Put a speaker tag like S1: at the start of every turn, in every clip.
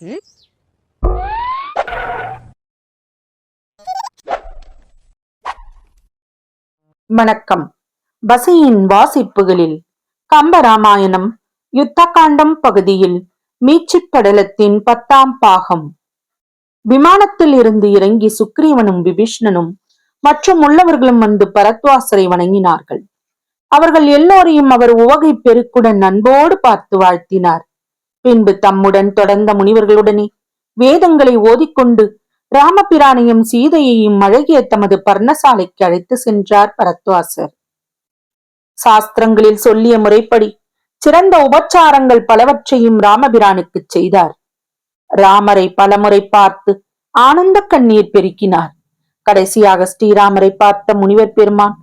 S1: ம்?
S2: வணக்கம். பசியின் வாசிப்புகளில் கம்பராமாயணம் யுத்தகாண்டம் பகுதியில் மீச்சிப் படலத்தின் பத்தாம் பாகம். விமானத்தில் இருந்து இறங்கி சுக்ரீவனும் விபீஷ்ணனும் மற்றும் உள்ளவர்களும் வந்து பரத்வாசரை வணங்கினார்கள். அவர்கள் எல்லோரையும் அவர் உவகை பெருக்குடன் அன்போடு பார்த்து வாழ்த்தினார். பின்பு தம்முடன் தொடர்ந்த முனிவர்களுடனே வேதங்களை ஓதிக்கொண்டு ராமபிரானையும் சீதையையும் அழகிய தமது பர்ணசாலைக்கு அழைத்து சென்றார் பரத்வாசர். சாஸ்திரங்களில் சொல்லிய முறைப்படி சிறந்த உபச்சாரங்கள் பலவற்றையும் ராமபிரானுக்கு செய்தார். ராமரை பலமுறை பார்த்து ஆனந்த கண்ணீர் பெருக்கினார். கடைசியாக ஸ்ரீராமரை பார்த்த முனிவர் பெருமான்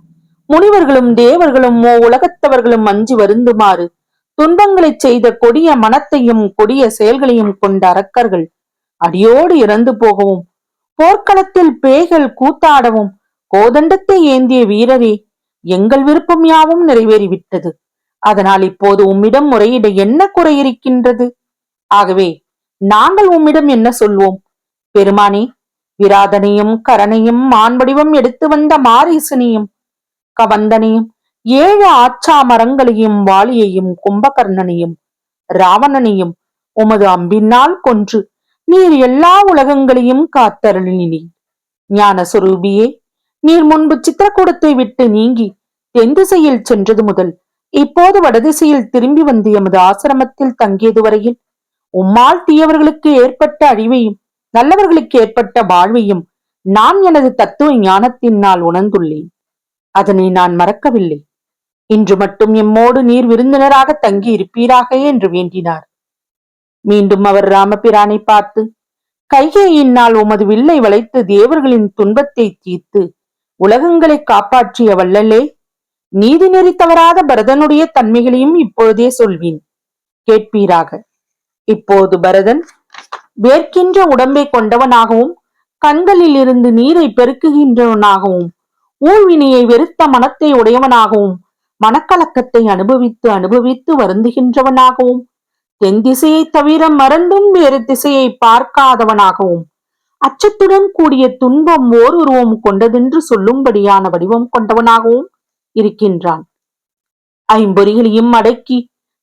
S2: முனிவர்களும் தேவர்களும் ஓ உலகத்தவர்களும் அஞ்சு வருந்துமாறு துன்பங்களை செய்த கொடிய மனத்தையும் கொடிய செயல்களையும் கொண்ட அரக்கர்கள் அடியோடு இறந்து போகவும் போர்க்களத்தில் பேய்கள் கூத்தாடவும் கோதண்டத்தை ஏந்திய வீரரே எங்கள் விருப்பம் யாவும் நிறைவேறிவிட்டது. அதனால் இப்போது உம்மிடம் முறையிட என்ன குறை இருக்கின்றது? ஆகவே நாங்கள் உம்மிடம் என்ன சொல்வோம்? பெருமானே விராதனையும் கரணையும் மான்வடிவம் எடுத்து வந்த மாரீசனையும் கவந்தனையும் ஏழு ஆச்சா மரங்களையும் வாளியையும் கும்பகர்ணனையும் ராவணனையும் உமது அம்பினால் கொன்று நீர் எல்லா உலகங்களையும் காத்தருளினீர். ஞான சுரூபியே நீர் முன்பு சித்திரக்கூடத்தை விட்டு நீங்கி தென் திசையில் சென்றது முதல் இப்போது வடதிசையில் திரும்பி வந்து எமது ஆசிரமத்தில் தங்கியது வரையில் உம்மால் தீயவர்களுக்கு ஏற்பட்ட அழிவையும் நல்லவர்களுக்கு ஏற்பட்ட வாழ்வையும் நான் எனது தத்துவ ஞானத்தினால் உணர்ந்துள்ளேன். அதனை நான் மறக்கவில்லை. இன்று மட்டும் எம்மோடு நீர் விருந்தினராக தங்கி இருப்பீராக என்று வேண்டினார். மீண்டும் அவர் ராமபிரானை பார்த்து கைகேயினால் உமது வில்லை வளைத்து தேவர்களின் துன்பத்தை தீர்த்து உலகங்களை காப்பாற்றிய வள்ளலே நீதி நெறி தவறாத பரதனுடைய தன்மைகளையும் இப்பொழுதே சொல்வேன். கேட்பீராக. இப்போது பரதன் வேர்க்கின்ற உடம்பை கொண்டவனாகவும் கண்களில் இருந்து நீரை பெருக்குகின்றவனாகவும் ஊழ்வினையை வெறுத்த மனத்தை உடையவனாகவும் மனக்கலக்கத்தை அனுபவித்து அனுபவித்து வருந்துகின்றவனாகவும் தென் திசையை தவிர மறந்தும் வேறு திசையை பார்க்காதவனாகவும் அச்சத்துடன் கூடிய துன்பம் ஓர் உருவம் கொண்டதென்று சொல்லும்படியான வடிவம் கொண்டவனாகவும் இருக்கின்றான். ஐம்பொறிகளையும் அடக்கி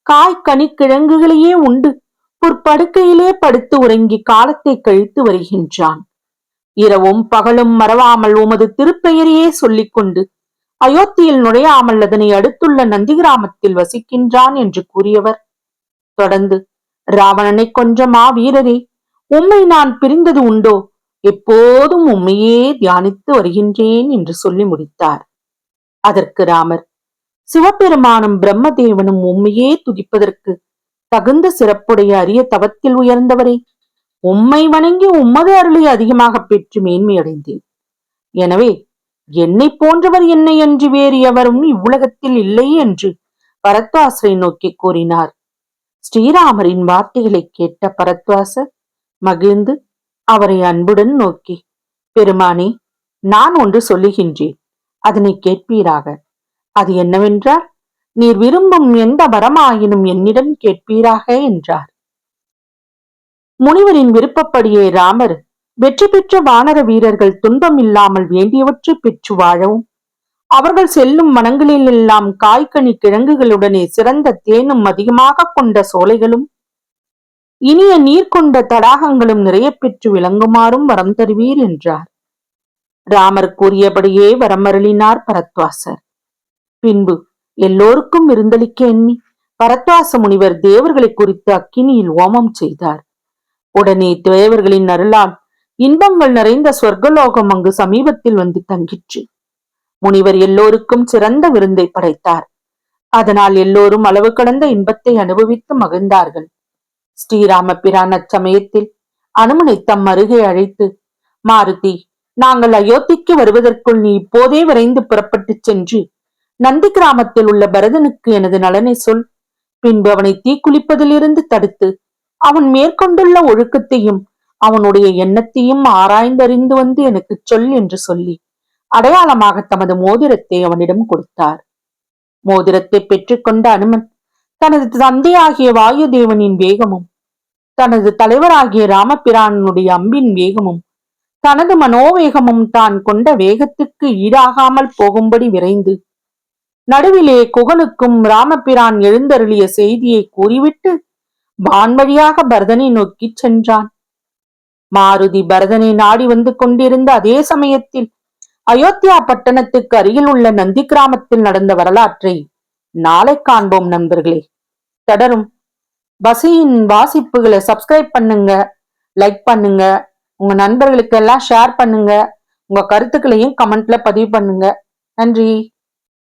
S2: காய் கனி கிழங்குகளையே உண்டு புற்படுக்கையிலே படுத்து உறங்கி காலத்தை கழித்து வருகின்றான். இரவும் பகலும் மறவாமல் உமது திருப்பெயரையே சொல்லிக் கொண்டு அயோத்தியில் நுழையாமல் அதனை அடுத்துள்ள நந்திகிராமத்தில் வசிக்கின்றான் என்று கூறியவர். தொடர்ந்து ராவணனை கொன்ற மாவீரரே உம்மை நான் பிரிந்தது உண்டோ? எப்போதும் உம்மையே தியானித்து வருகின்றேன் என்று சொல்லி முடித்தார். அதற்கு ராமர் சிவபெருமானும் பிரம்மதேவனும் உம்மையே துதிப்பதற்கு தகுந்த சிறப்புடைய அரிய தவத்தில் உயர்ந்தவரே உம்மை வணங்கி உம்மது அருளை அதிகமாக பெற்று மேன்மையடைந்தேன். எனவே என்னை போன்றவர் என்னை என்று வேறு எவரும் இவ்வுலகத்தில் இல்லை என்று பரத்வாசரை நோக்கி கூறினார். ஸ்ரீராமரின் வார்த்தைகளை கேட்ட பரத்வாசர் மகிழ்ந்து அவரை அன்புடன் நோக்கி பெருமானே நான் ஒன்று சொல்லுகின்றேன். அதனை கேட்பீராக. அது என்னவென்றால் நீர் விரும்பும் எந்த வரமாயினும் என்னிடம் கேட்பீராக என்றார். முனிவரின் விருப்பப்படியே ராமர் வெற்றி பெற்ற வானர வீரர்கள் துன்பம் இல்லாமல் வேண்டியவற்றை பெற்று வாழவும். அவர்கள் செல்லும் மனங்களிலெல்லாம் காய்கனி கிழங்குகளுடனே சிறந்த தேனும் அதிகமாக கொண்ட சோலைகளும் இனிய நீர் கொண்ட தடாகங்களும் நிறைய பெற்று விளங்குமாறும் வரம் தருவீர் என்றார். ராமர் கூறியபடியே வரமருளினார் பரத்வாசர். பின்பு எல்லோருக்கும் விருந்தளிக்க எண்ணி பரத்வாச முனிவர் தேவர்களை குறித்து அக்கினியில் ஓமம் செய்தார். உடனே தேவர்களின் அருளால் இன்பங்கள் நிறைந்த சொர்க்கலோகம் அங்கு சமீபத்தில் வந்து தங்கிற்று. முனிவர் எல்லோருக்கும் சிறந்த விருந்தை படைத்தார். அதனால் எல்லோரும் அளவு கடந்த இன்பத்தை அனுபவித்து மகிழ்ந்தார்கள். ஸ்ரீராம பிரான் அச்சமயத்தில் அனுமனை தம் அருகே அழைத்து மாருதி நாங்கள் அயோத்திக்கு வருவதற்குள் நீ இப்போதே விரைந்து புறப்பட்டு சென்று நந்தி கிராமத்தில் உள்ள பரதனுக்கு எனது நலனை சொல். பின்பு அவனை தீக்குளிப்பதிலிருந்து தடுத்து அவன் மேற்கொண்டுள்ள ஒழுக்கத்தையும் அவனுடைய எண்ணத்தையும் ஆராய்ந்தறிந்து வந்து எனக்கு சொல் என்று சொல்லி அடையாளமாக தமது மோதிரத்தை அவனிடம் கொடுத்தார். மோதிரத்தை பெற்றுக்கொண்ட அனுமன் தனது தந்தையாகிய வாயுதேவனின் வேகமும் தனது தலைவராகிய ராமபிரானுடைய அம்பின் வேகமும் தனது மனோவேகமும் தான் கொண்ட வேகத்துக்கு ஈடாகாமல் போகும்படி விரைந்து நடுவிலே குகனுக்கும் ராமபிரான் எழுந்தருளிய செய்தியை கூறிவிட்டு வான்வழியாக பரதனை நோக்கிச் சென்றான். மாருதி பரதனை நாடி வந்து கொண்டிருந்த அதே சமயத்தில் அயோத்தியா பட்டணத்துக்கு அருகில் உள்ள நந்தி கிராமத்தில் நடந்த வரலாற்றை நாளை காண்போம் நண்பர்களே. தொடரும். பசியின் வாசிப்புகளை சப்ஸ்கிரைப் பண்ணுங்க லைக் பண்ணுங்க உங்க நண்பர்களுக்கு எல்லாம் ஷேர் பண்ணுங்க உங்க கருத்துக்களையும் கமெண்ட்ல பதிவு பண்ணுங்க. நன்றி.